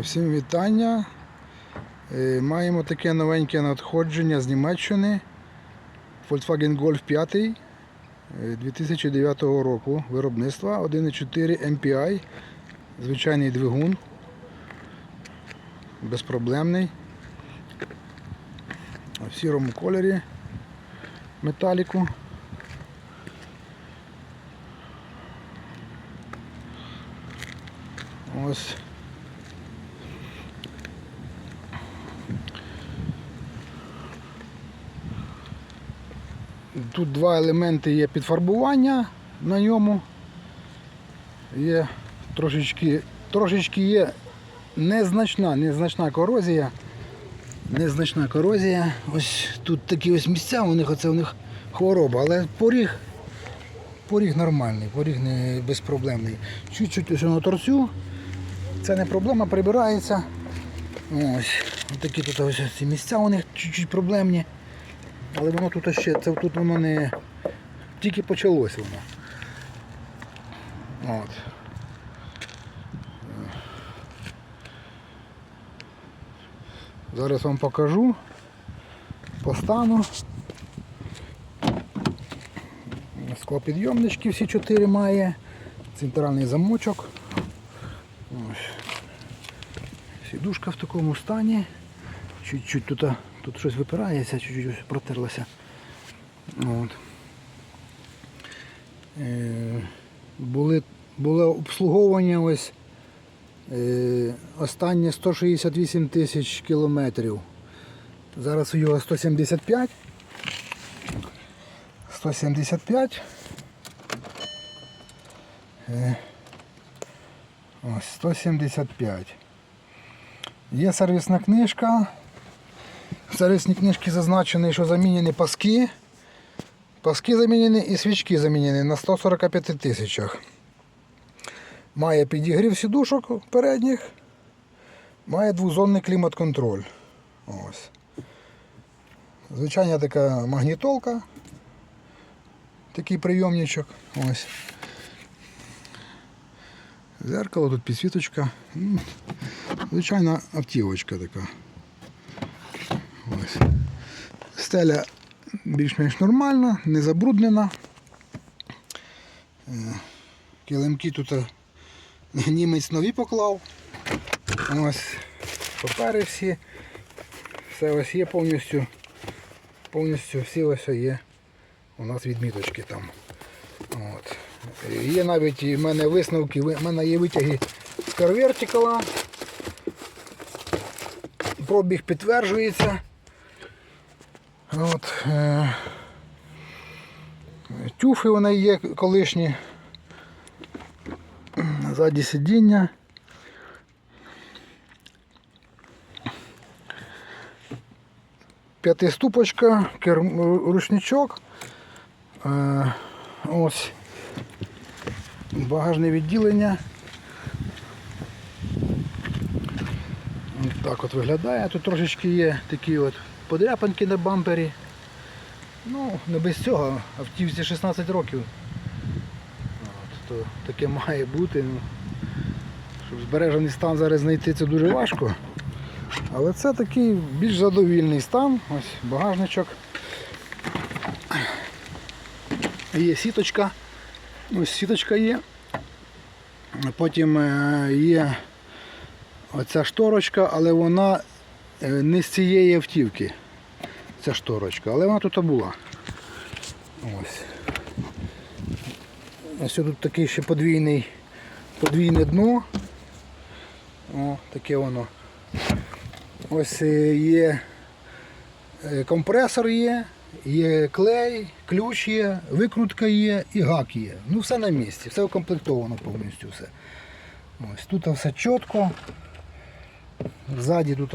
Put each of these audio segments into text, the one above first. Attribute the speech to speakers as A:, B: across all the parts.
A: Всім вітання. Е, Маємо таке новеньке надходження з Німеччини. Volkswagen Golf 5 е, 2009 року виробництва 1.4 MPI. Звичайний двигун. Безпроблемний. В сірому кольорі металіку. Ось Тут два елементи є підфарбування на ньому. Є трошечки, трошечки є незначна, незначна корозія. Незначна корозія. Ось тут такі ось місця, у них оце у них хвороба, але поріг, поріг нормальний, поріг не безпроблемний. Чуть-чуть ось на торцю. Це не проблема, прибирається. Ось. Ось такі тут ось ці місця у них чуть-чуть проблемні. Але воно тут ще, це тут воно не тільки почалось воно. От. Зараз вам покажу по стану. Склопідйомнички всі чотири має, центральний замочок. Ось. Сідушка в такому стані. Чуть-чуть тут, тут щось випирається, чуть-чуть протерлося. От. Е, були, було обслуговування ось е, останнє 168 тисяч кілометрів. Зараз у його 175. 175. Е, ось 175. Є сервісна книжка. В сервісній книжці зазначено, що замінені паски. Паски замінені і свічки замінені на 145 тисячах. Має підігрів сідушок передніх, має двозонний клімат-контроль. Ось. Звичайна така магнітолка. Такий прийомничок. Ось. Зеркало, тут підсвіточка. Звичайна автівочка така. Ось. Стеля більш-менш нормальна, не забруднена. Е, Килимки тут е, німець нові поклав. Ось папери всі. Все ось є повністю. Повністю всі ось є. У нас відміточки там. От. Є навіть в мене висновки, в мене є витяги з карвертикала. Пробіг підтверджується. От, е, тюфи вони є колишні. Ззаді сидіння. П'ятиступочка, ручничок. Е, ось багажне відділення. Так от виглядає. Тут трошечки є такі от подряпинки на бампері. Ну, не без цього, автівці 16 років. От, то таке має бути. Ну, щоб збережений стан зараз знайти це дуже важко. Але це такий більш задовільний стан. Ось багажничок. Є сіточка. Ось сіточка є. Потім е, є оця шторочка, але вона е, не з цієї автівки. Ця шторочка, але вона тут була. Ось. Ось тут такий ще подвійний, подвійне дно. О, таке воно. Ось е, є е, компресор є, є клей, ключ є, викрутка є і гак є. Ну все на місці, все укомплектовано повністю все. Ось тут все чітко. Ззаді тут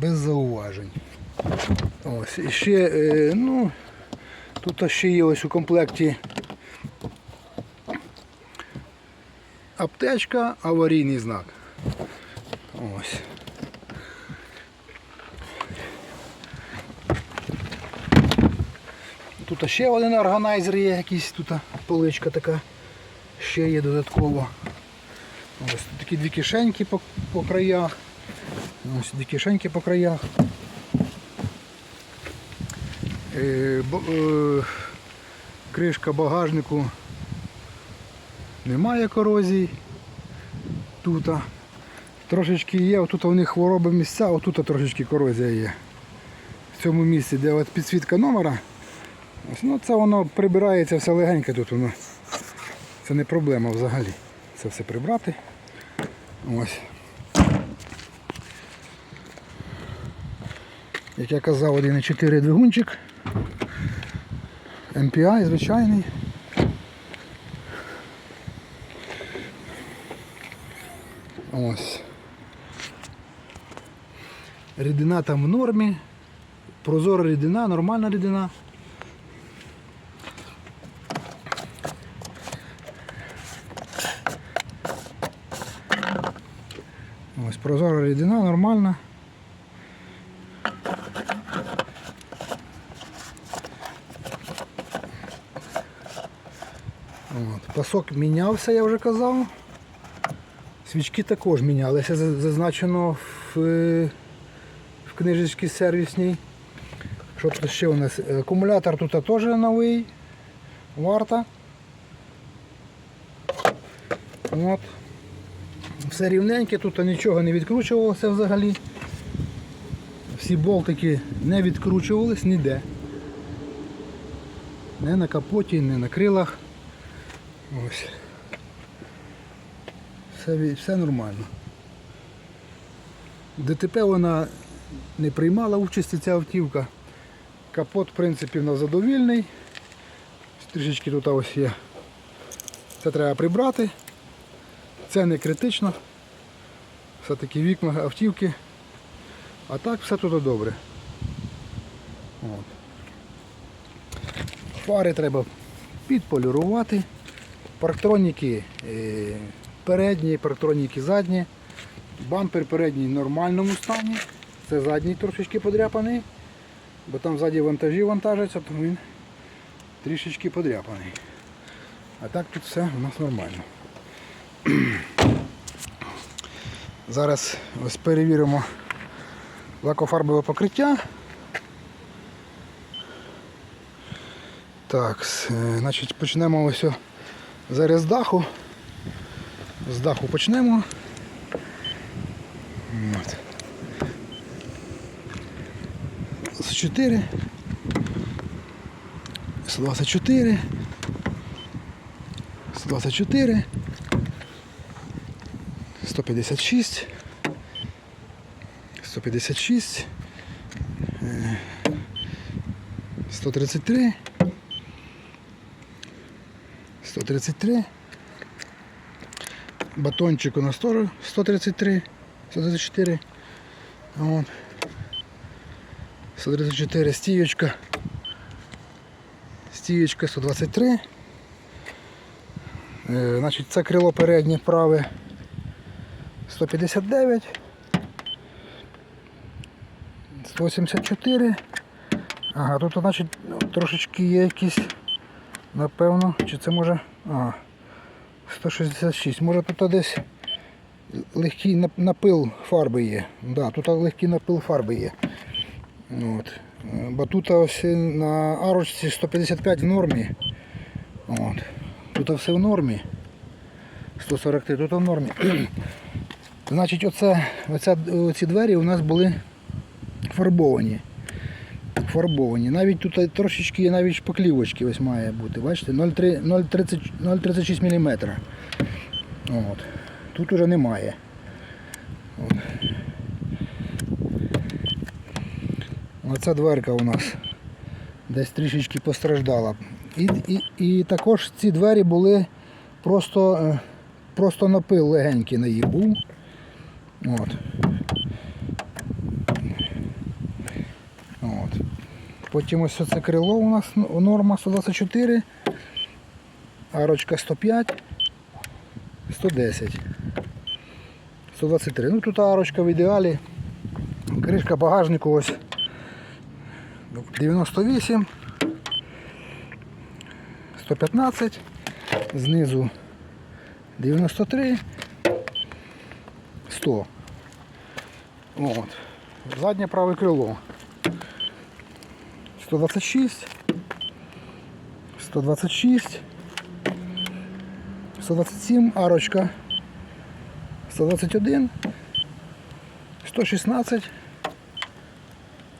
A: без зауважень. Ось, і ще, е, ну, тут ще є ось у комплекті аптечка, аварійний знак. Ось. Тут ще один органайзер є якийсь, тут поличка така ще є додатково. Ось такі дві кишеньки по, по краях. Ось дві кишеньки по краях. Е, е, кришка багажнику немає корозії. Тут. Трошечки є, отут у них хвороби місця, отут трошечки корозія є. В цьому місці, де от підсвітка номера. Ось, ну, це воно прибирається все легенько тут воно. Це не проблема взагалі. Це все прибрати. Ось. Як я казав, 1,4 двигунчик. MPI звичайний. Ось. Рідина там в нормі. Прозора рідина, нормальна рідина. Ось прозора рідина, нормальна. От. Мінявся, я вже казав. Свічки також мінялися, зазначено в, е, в книжечці сервісній. Що тут ще у нас? Акумулятор тут теж новий. Варта. От. Все рівненьке, тут нічого не відкручувалося взагалі. Всі болтики не відкручувались ніде. Не на капоті, не на крилах. Ось. Все, все нормально. ДТП вона не приймала участі ця автівка. Капот, в принципі, в нас задовільний. Трішечки тут ось є. Це треба прибрати. Це не критично. Все-таки вікна автівки. А так все тут добре. От. Фари треба підполірувати. Парктроніки е, передні, парктроніки задні. Бампер передній в нормальному стані. Це задній трошечки подряпаний, бо там ззаді вантажі вантажаться, тому він трішечки подряпаний. А так тут все у нас нормально. Зараз ось перевіримо лакофарбове покриття. Так, е, значить почнемо ось зараз з даху. З даху почнемо. От. З 4. 124. 124. 156. 156. е, 133. 133. Батончик у нас теж 133. 134. От. 134 стіючка. Стіючка 123. Е, значить, це крило переднє праве 159. 184. Ага, тут значить трошечки є якісь, напевно, чи це може. Ага. 166. Може тут десь легкий напил фарби є. Да, тут легкий напил фарби є. От. Бо тут ось на арочці 155 в нормі. От. Тут все в нормі. 143, тут в нормі. Значить, оце, оця, оці двері у нас були фарбовані. Фарбовані. Навіть тут трошечки навіть шпаклівочки ось має бути. Бачите, 0,36 мм. От. Тут уже немає. Оця дверка у нас десь трішечки постраждала. І, і, і також ці двері були просто, е, просто напил легенький на їх був. От. Потім ось це крило у нас ну, норма 124, арочка 105, 110, 123. Ну тут арочка в ідеалі. Кришка багажнику ось 98, 115, знизу 93, 100. От. Заднє праве крило. 126. 126. 127 арочка. 121. 116.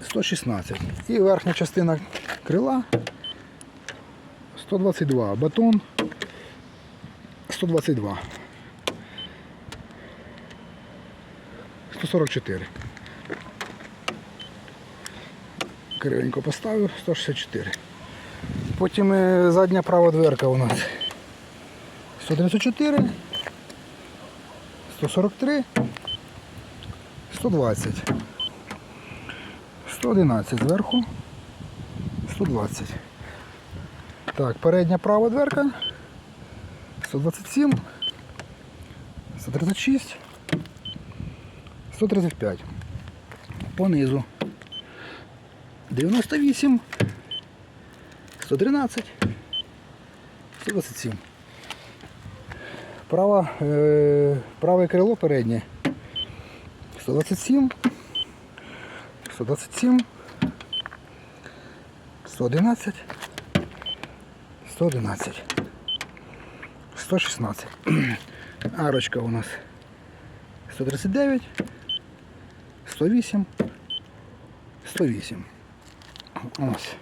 A: 116. І верхня частина крила 122. Батон 122. 144. Кривенько поставив 164. Потім е, задня права дверка у нас. 134, 143, 120, 111 зверху, 120. Так, передня права дверка. 127, 136, 135. Понизу 98, 113, 127. Права, е, праве крило переднє 127, 127, 111, 111, 116. Арочка у нас 139, 108, 108. Ось.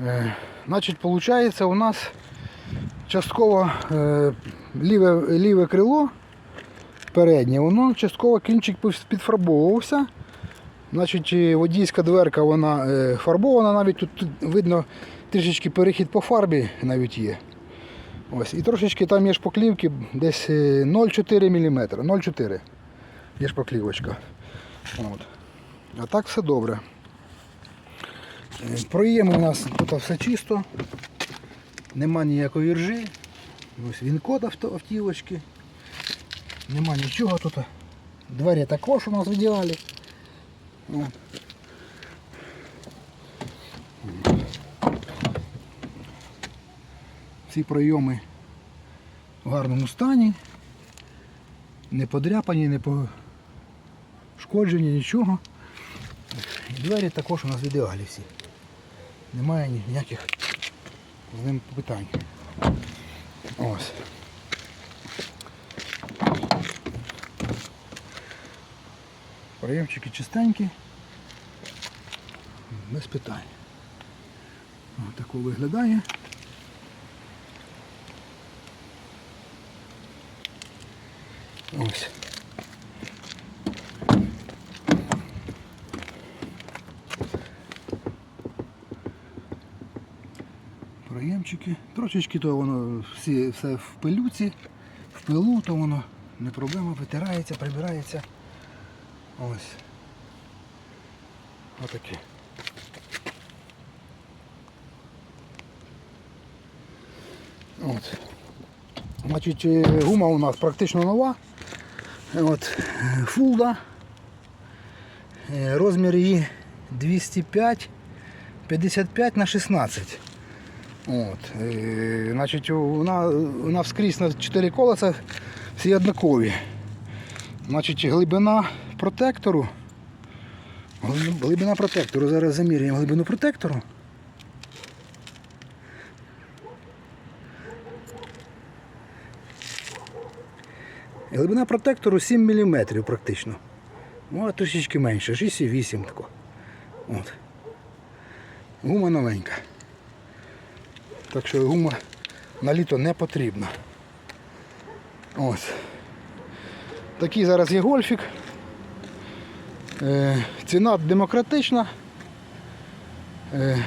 A: Е, значить, виходить, у нас частково е, ліве, ліве крило переднє, воно частково кінчик підфарбовувався. Значить, водійська дверка вона е, фарбована, навіть тут, видно трішечки перехід по фарбі навіть є. Ось. І трошечки там є шпаклівки десь е, 0,4 мм. 0,4 є шпаклівочка. От. А так все добре. Проєм у нас тут все чисто, нема ніякої ржи. Ось він код автівочки. Нема нічого тут. Двері також у нас в ідеалі. Ці пройоми в гарному стані. Не подряпані, не пошкоджені, нічого. Двері також у нас в ідеалі всі. Немає ніяких з ним питань. Ось. Проємчики чистенькі. Без питань. Ось тако виглядає. Ось. Проємчики. Трошечки то воно всі, все в пилюці, в пилу, то воно не проблема, витирається, прибирається. Ось. Отаке. От. Значить, е, гума у нас практично нова. От, фулда. Е, Розмір її 205 55 на 16. От, е, значить, вона, вона вскрізь на 4 колеса всі однакові. Значить, глибина протектору. Глибина протектору. Зараз заміряємо глибину протектору. Глибина протектору 7 мм практично. Ну, а трішечки менше, 6,8 тако. От. Гума новенька. Так що гума на літо не потрібна. Ось. Такий зараз є гольфік. Е, ціна демократична. Е,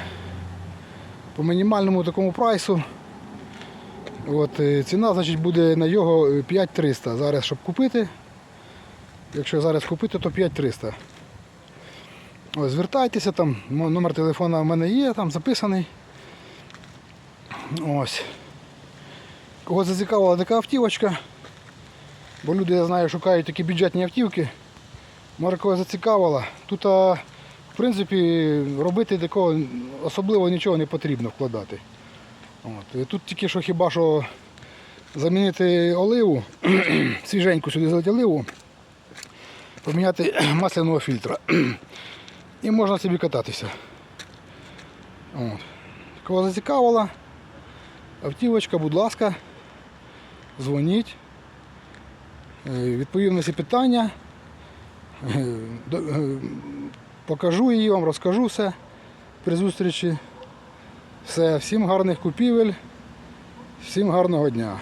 A: по мінімальному такому прайсу. От, е, ціна значить, буде на його е, 5300. Зараз, щоб купити. Якщо зараз купити, то 5300. Ось, звертайтеся, там номер телефона в мене є, там записаний. Ось. Кого зацікавила така автівочка, бо люди, я знаю, шукають такі бюджетні автівки. Може кого зацікавила. Тут, в принципі, робити такого особливо нічого не потрібно вкладати. От. Тут тільки що хіба що замінити оливу, свіженьку сюди залити оливу поміняти масляного фільтра. І можна собі кататися. От. Кого зацікавила, автівочка, будь ласка, дзвоніть. Е, Відповім на всі питання. Е, е, Покажу її вам, розкажу все при зустрічі. Все, всім гарних купівель, всім гарного дня.